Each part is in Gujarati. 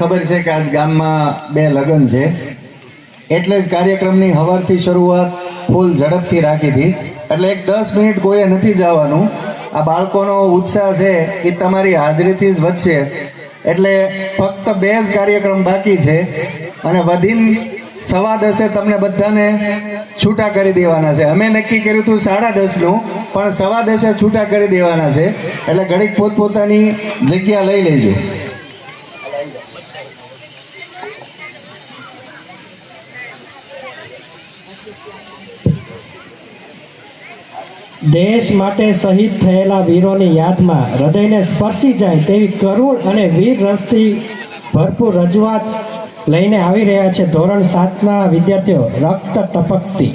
ખબર છે કે આજ ગામમાં બે લગ્ન છે. એટલે જ કાર્યક્રમની હવારથી શરૂઆત ફૂલ ઝડપથી રાખી હતી. એટલે એક દસ મિનિટ કોઈએ નથી જવાનું. આ બાળકોનો ઉત્સાહ છે એ તમારી હાજરીથી જ વધશે. એટલે ફક્ત બે જ કાર્યક્રમ બાકી છે અને વધીને સવા દસે તમને બધાને છૂટા કરી દેવાના છે. અમે નક્કી કર્યું હતું સાડા દસનું, પણ સવા દસે છૂટા કરી દેવાના છે. એટલે ઘડીક પોતપોતાની જગ્યા લઈ લેજો. દેશ માટે શહીદ થયેલા વીરોની યાદમાં હૃદયને સ્પર્શી જાય તેવી કરુણ અને વીર રસથી ભરપૂર રજૂઆત લઈને આવી રહ્યા છે ધોરણ સાતના વિદ્યાર્થીઓ, રક્ત ટપકતી.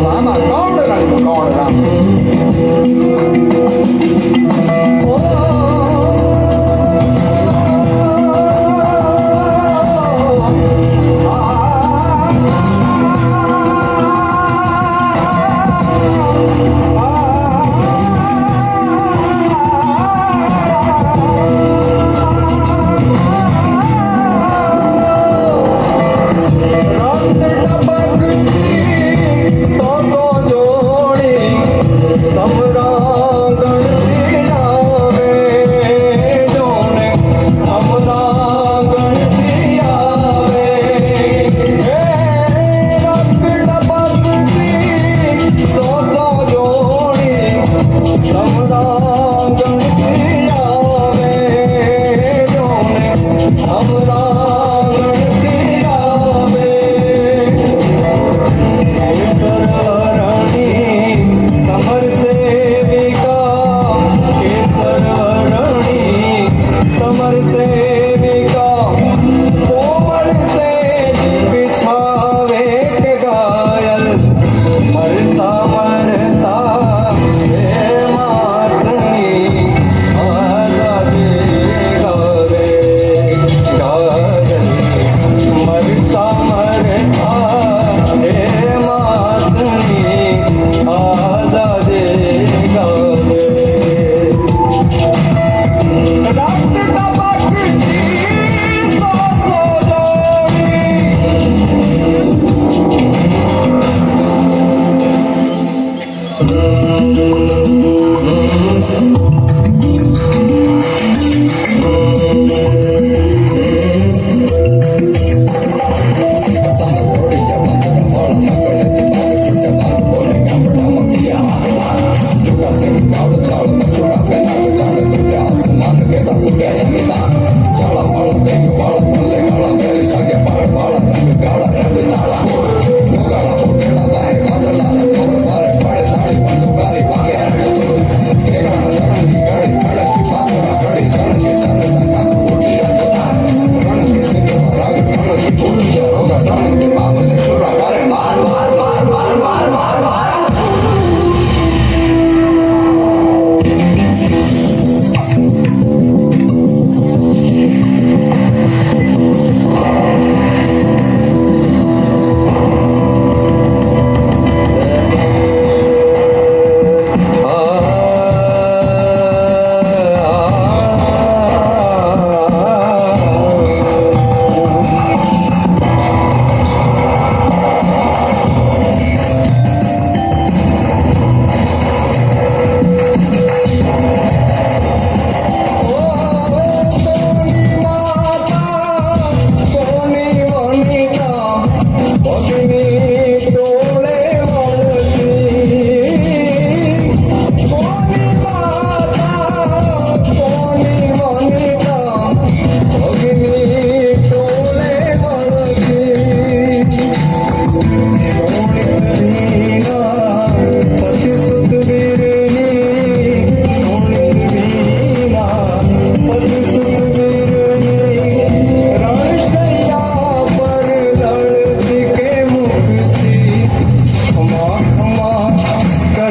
拿把刀来了你们告诉他 tak muda sampai tak salam kalau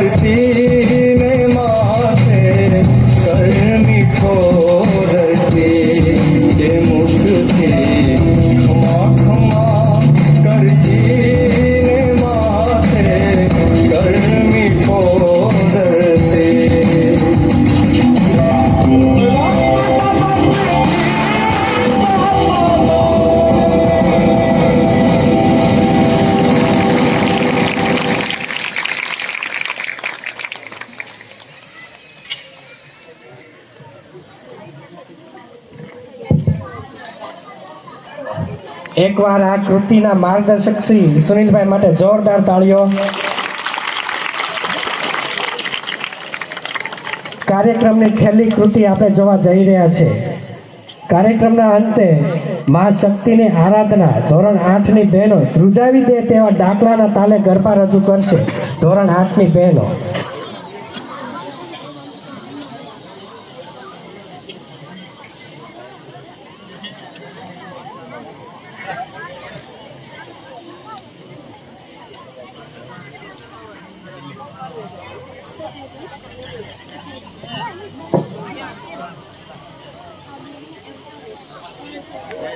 करती એકવાર આ કૃતિના માર્ગદર્શક શ્રી સુનિલભાઈ માટે જોરદાર તાળીઓ. કાર્યક્રમની છેલ્લી કૃતિ આપણે જોવા જઈ રહ્યા છે. કાર્યક્રમના અંતે મા શક્તિની આરાધના ધોરણ આઠની બહેનો ધ્રુજાવી દે તેવા ડાકલાના તાલે ગરબા રજૂ કરશે. ધોરણ આઠની બહેનો